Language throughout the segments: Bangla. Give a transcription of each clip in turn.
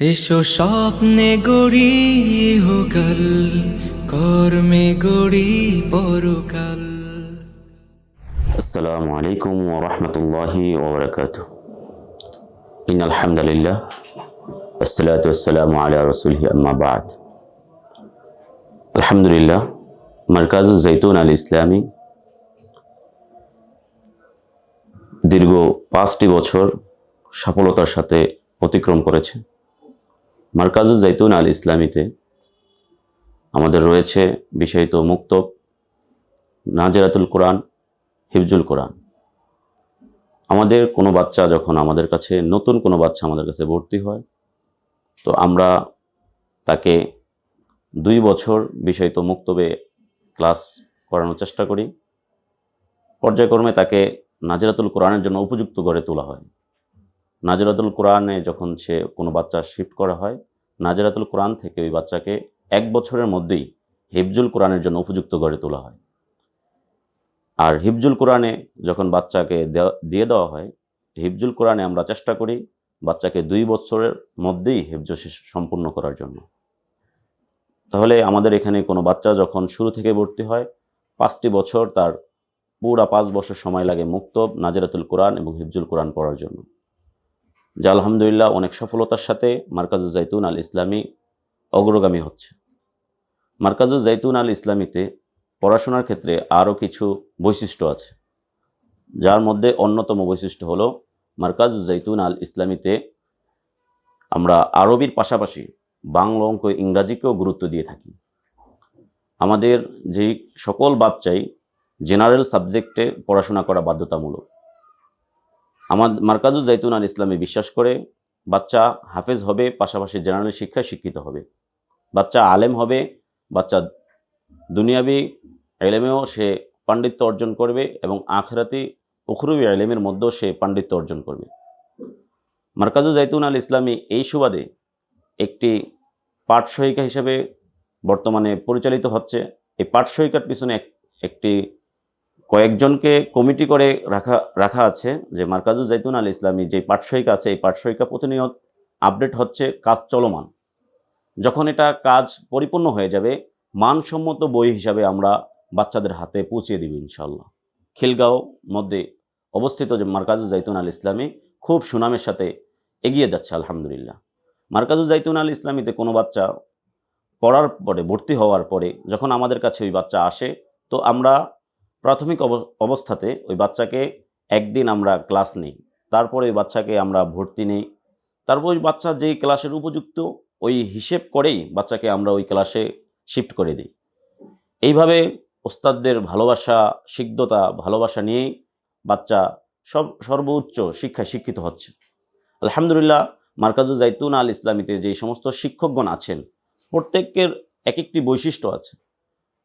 এসো স্বপ্নে গড়ি ইহকাল কর্মে গড়ি পরকাল। আসসালামু আলাইকুম ওয়া রাহমাতুল্লাহি ওয়া বারাকাতুহু। ইন্নাল হামদুলিল্লাহ, আসসালাতু ওয়াসসালামু আলা রাসূলিহি, আম্মা বাদ। আলহামদুলিল্লাহ, মারকাজুল জাইতুন আল ইসলামী। দীর্ঘ পাঁচটি বছর সফলতার সাথে অতিক্রম করেছে। মার্কাজুল জাইতুন আল ইসলামীতে আমাদের রয়েছে বিষয়িত মুক্ত নাজেরাতুল কোরআন, হিফজুল কোরআন। আমাদের কোনো বাচ্চা যখন আমাদের কাছে, নতুন কোনো বাচ্চা আমাদের কাছে ভর্তি হয়, তো আমরা তাকে দুই বছর বিষয়িত মুক্তবে ক্লাস করানোর চেষ্টা করি। পর্যায়ক্রমে তাকে নাজরাতুল কোরআনের জন্য উপযুক্ত গড়ে তোলা হয়। নাজরাতুল কোরআনে যখন সে কোনো বাচ্চা শিফট করা হয় নাজরাতুল কোরআন থেকে ওই বাচ্চাকে এক বছরের মধ্যেই হিফজুল কোরআনের জন্য উপযুক্ত গড়ে তোলা হয়। আর হিফজুল কোরআনে যখন বাচ্চাকে দিয়ে দেওয়া হয়, হিফজুল কোরআনে আমরা চেষ্টা করি বাচ্চাকে দুই বছরের মধ্যেই হিফজ সম্পূর্ণ করার জন্য। তাহলে আমাদের এখানে কোনো বাচ্চা যখন শুরু থেকে ভর্তি হয়, পাঁচটি বছর তার পুরা পাঁচ বছর সময় লাগে মুক্তব নাজরাতুল কোরআন এবং হিফজুল কোরআন পড়ার জন্য। যা আলহামদুলিল্লাহ অনেক সফলতার সাথে মার্কাজুল জাইতুন আল ইসলামী অগ্রগামী হচ্ছে। মার্কাজুল জাইতুন আল ইসলামীতে পড়াশোনার ক্ষেত্রে আরও কিছু বৈশিষ্ট্য আছে। যার মধ্যে অন্যতম বৈশিষ্ট্য হলো মার্কাজুল জাইতুন আল ইসলামীতে আমরা আরবির পাশাপাশি বাংলা অঙ্ক ইংরাজিকেও গুরুত্ব দিয়ে থাকি। আমাদের যেই সকল বাচ্চাই জেনারেল সাবজেক্টে পড়াশোনা করা বাধ্যতামূলক আমার মার্কাজুল জাইতুন আল ইসলামে বিশ্বাস করে, বাচ্চা হাফেজ হবে, পাশাপাশি জেনারেল শিক্ষায় শিক্ষিত হবে। বাচ্চা আলেম হবে, বাচ্চা দুনিয়াবি এলেমেও সে পাণ্ডিত্য অর্জন করবে এবং আখরাতি উখরুবি এলেমের মধ্যেও সে পাণ্ডিত্য অর্জন করবে। মার্কাজু জাইতুন আল ইসলামী এই সুবাদে একটি পাঠসহিকা হিসেবে বর্তমানে পরিচালিত হচ্ছে। এই পাঠসহিকার পিছনে এক- একটি কয়েকজনকে কমিটি করে রাখা রাখা আছে যে মার্কাজু জাইতুন আল ইসলামী যে পাঠসহিকা আছে, এই পাঠসহিকা প্রতিনিয়ত আপডেট হচ্ছে, কাজ চলমান। যখন এটা কাজ পরিপূর্ণ হয়ে যাবে, মানসম্মত বই হিসাবে আমরা বাচ্চাদের হাতে পৌঁছিয়ে দিব ইনশাল্লাহ খিলগাঁও মধ্যে অবস্থিত যে মার্কাজুল জাইতুন আল ইসলামী খুব সুনামের সাথে এগিয়ে যাচ্ছে, আলহামদুলিল্লাহ। মার্কাজুল জাইতুন আল ইসলামীতে কোনো বাচ্চা পড়ার পরে, ভর্তি হওয়ার পরে যখন আমাদের কাছে ওই বাচ্চা আসে, তো আমরা প্রাথমিক অব- অবস্থাতে ওই বাচ্চাকে একদিন আমরা ক্লাস নিই। তারপরে ওই বাচ্চাকে আমরা ভর্তি নেই। তারপর ওই বাচ্চা যেই ক্লাসের উপযুক্ত, ওই হিসেব করেই বাচ্চাকে আমরা ওই ক্লাসে শিফট করে দিই। এইভাবে ওস্তাদদের ভালোবাসা, সিদ্ধতা, ভালোবাসা নিয়েই বাচ্চা সব, সর্বোচ্চ শিক্ষায় শিক্ষিত হচ্ছে। আলহামদুলিল্লাহ মার্কাজুল জাইতুন আল ইসলামীতে যে সমস্ত শিক্ষকগণ আছেন, প্রত্যেকের এক একটি বৈশিষ্ট্য আছে।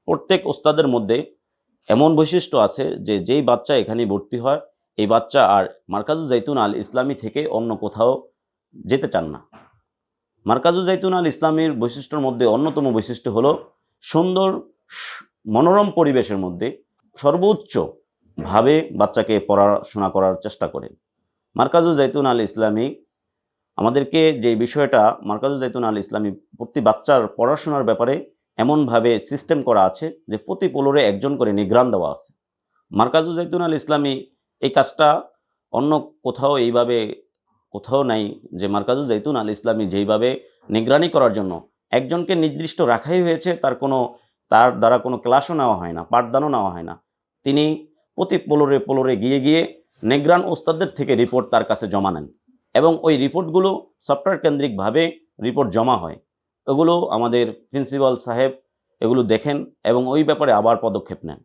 প্রত্যেক ওস্তাদের মধ্যে এমন বৈশিষ্ট্য আছে যে যেই বাচ্চা এখানে ভর্তি হয়, এই বাচ্চা আর মার্কাজুল জাইতুন আল ইসলামী থেকে অন্য কোথাও যেতে চান না। মার্কাজুল জাইতুন আল ইসলামীর বৈশিষ্ট্যর মধ্যে অন্যতম বৈশিষ্ট্য হলো সুন্দর মনোরম পরিবেশের মধ্যে সর্বোচ্চ ভাবে বাচ্চাকে পড়াশোনা করার চেষ্টা করেন মার্কাজুল জাইতুন আল ইসলামী আমাদেরকে যে বিষয়টা মার্কাজুল জাইতুন আল ইসলামী প্রতি বাচ্চার পড়াশোনার ব্যাপারে এমনভাবে সিস্টেম করা আছে যে প্রতি পোলরে একজন করে নিগ্রান দেওয়া আছে। মার্কাজুল জাইতুন আল ইসলামী এই কাজটা অন্য কোথাও এইভাবে কোথাও নাই যে মার্কাজুল জাইতুন আল ইসলামী যেইভাবে নিগরানি করার জন্য একজনকে নির্দিষ্ট রাখাই হয়েছে, তার কোনো, তার দ্বারা কোনো ক্লাসও নেওয়া হয় না, পাঠদানও নেওয়া হয় না। তিনি প্রতি পোলরে পোলরে গিয়ে গিয়ে নেগ্রান ওস্তাদদের থেকে রিপোর্ট তার কাছে জমা নেন এবং ওই রিপোর্টগুলো সফটওয়্যার কেন্দ্রিকভাবে রিপোর্ট জমা হয়। এগুলো আমাদের প্রিন্সিপাল সাহেব এগুলো দেখেন এবং ওই ব্যাপারে আবার পদক্ষেপ নেন।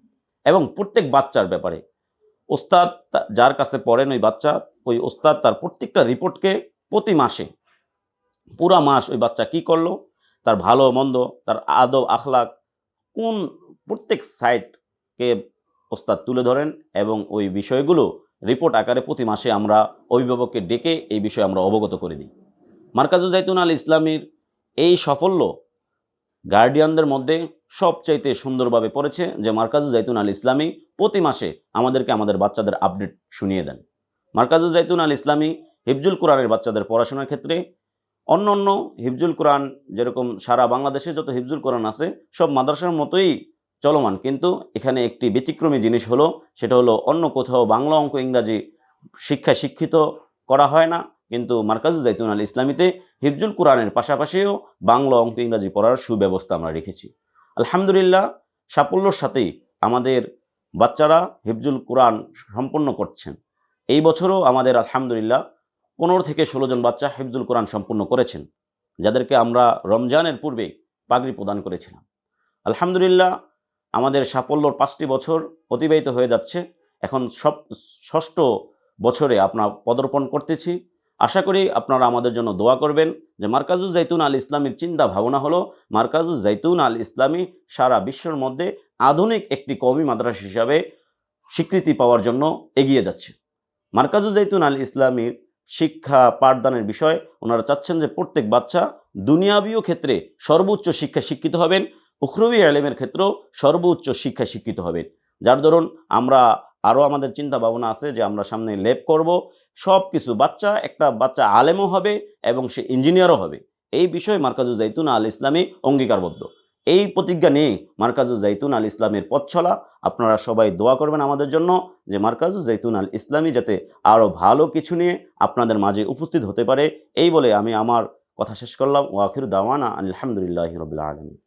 এবং প্রত্যেক বাচ্চার ব্যাপারে, ওস্তাদ যার কাছে পড়েন ওই বাচ্চা, ওই ওস্তাদ তার প্রত্যেকটা রিপোর্টকে প্রতি মাসে, পুরা মাস ওই বাচ্চা কি করল, তার ভালো মন্দ, তার আদব, আখলাক, কোন প্রত্যেক সাইটকে ওস্তাদ তুলে ধরেন এবং ওই বিষয়গুলো রিপোর্ট আকারে প্রতি মাসে আমরা অভিভাবককে ডেকে এই বিষয়ে আমরা অবগত করে দিই। মার্কাজুল জাইতুন আল ইসলামীর এই সাফল্য গার্ডিয়ানদের মধ্যে সবচাইতে সুন্দরভাবে পড়েছে যে মার্কাজুল জাইতুন আল ইসলামী প্রতি মাসে আমাদেরকে আমাদের বাচ্চাদের আপডেট শুনিয়ে দেন। মার্কাজুল জাইতুন আল ইসলামী হিফজুল কোরআনের বাচ্চাদের পড়াশোনার ক্ষেত্রে অন্য অন্য হিফজুল কোরআন যেরকম সারা বাংলাদেশে যত হিফজুল কোরআন আছে সব মাদ্রাসার মতোই চলমান। কিন্তু এখানে একটি ব্যতিক্রমী জিনিস হলো, সেটা হলো অন্য কোথাও বাংলা অঙ্ক ইংরাজি শিক্ষায় শিক্ষিত করা হয় না। কিন্তু মার্কাজুল জাইতুন আল ইসলামীতে হিফজুল কোরআনের পাশাপাশিও বাংলা অঙ্ক ইংরাজি পড়ার সুব্যবস্থা আমরা রেখেছি। আলহামদুলিল্লাহ, সাফল্যর সাথেই আমাদের বাচ্চারা হিফজুল কোরআন সম্পন্ন করছেন। এই বছরও আমাদের আলহামদুলিল্লাহ পনেরো থেকে ষোলো জন বাচ্চা হিফজুল কোরআন সম্পূর্ণ করেছেন, যাদেরকে আমরা রমজানের পূর্বে পাগড়ি প্রদান করেছিলাম। আলহামদুলিল্লাহ, আমাদের সাফল্যর পাঁচটি বছর অতিবাহিত হয়ে যাচ্ছে। এখন সব ষষ্ঠ বছরে আপনার পদার্পণ করতেছি। আশা করি আপনারা আমাদের জন্য দোয়া করবেন যে মার্কাজুল জাইতুন আল ইসলামীর চিন্তা ভাবনা হলো মার্কাজুল জাইতুন আল ইসলামী সারা বিশ্বের মধ্যে আধুনিক একটি কওমি মাদ্রাসা হিসাবে স্বীকৃতি পাওয়ার জন্য এগিয়ে যাচ্ছে। মার্কাজুল জাইতুন আল ইসলামীর শিক্ষা পাঠদানের বিষয়, ওনারা চাচ্ছেন যে প্রত্যেক বাচ্চা দুনিয়াবীয় ক্ষেত্রে সর্বোচ্চ শিক্ষা শিক্ষিত হবেন, উখরবি আলেমের ক্ষেত্রেও সর্বোচ্চ শিক্ষা শিক্ষিত হবেন। যার ধরুন আমরা আরও আমাদের চিন্তা ভাবনা আছে যে আমরা সামনে ল্যাব করব। সব কিছু বাচ্চা, একটা বাচ্চা আলেমও হবে এবং সে ইঞ্জিনিয়ারও হবে। এই বিষয়ে মার্কাজুল জাইতুন আল ইসলামী অঙ্গীকারবদ্ধ। এই প্রতিজ্ঞা নিয়ে মার্কাজুল জাইতুন আল ইসলামের পথ চলা আপনারা সবাই দোয়া করবেন আমাদের জন্য যে মার্কাজুল জাইতুন আল ইসলামী যাতে আরও ভালো কিছু নিয়ে আপনাদের মাঝে উপস্থিত হতে পারে। এই বলে আমি আমার কথা শেষ করলাম। ওয়াকির দাওয়ানা আলহামদুলিল্লাহ রবিল্লা আলমী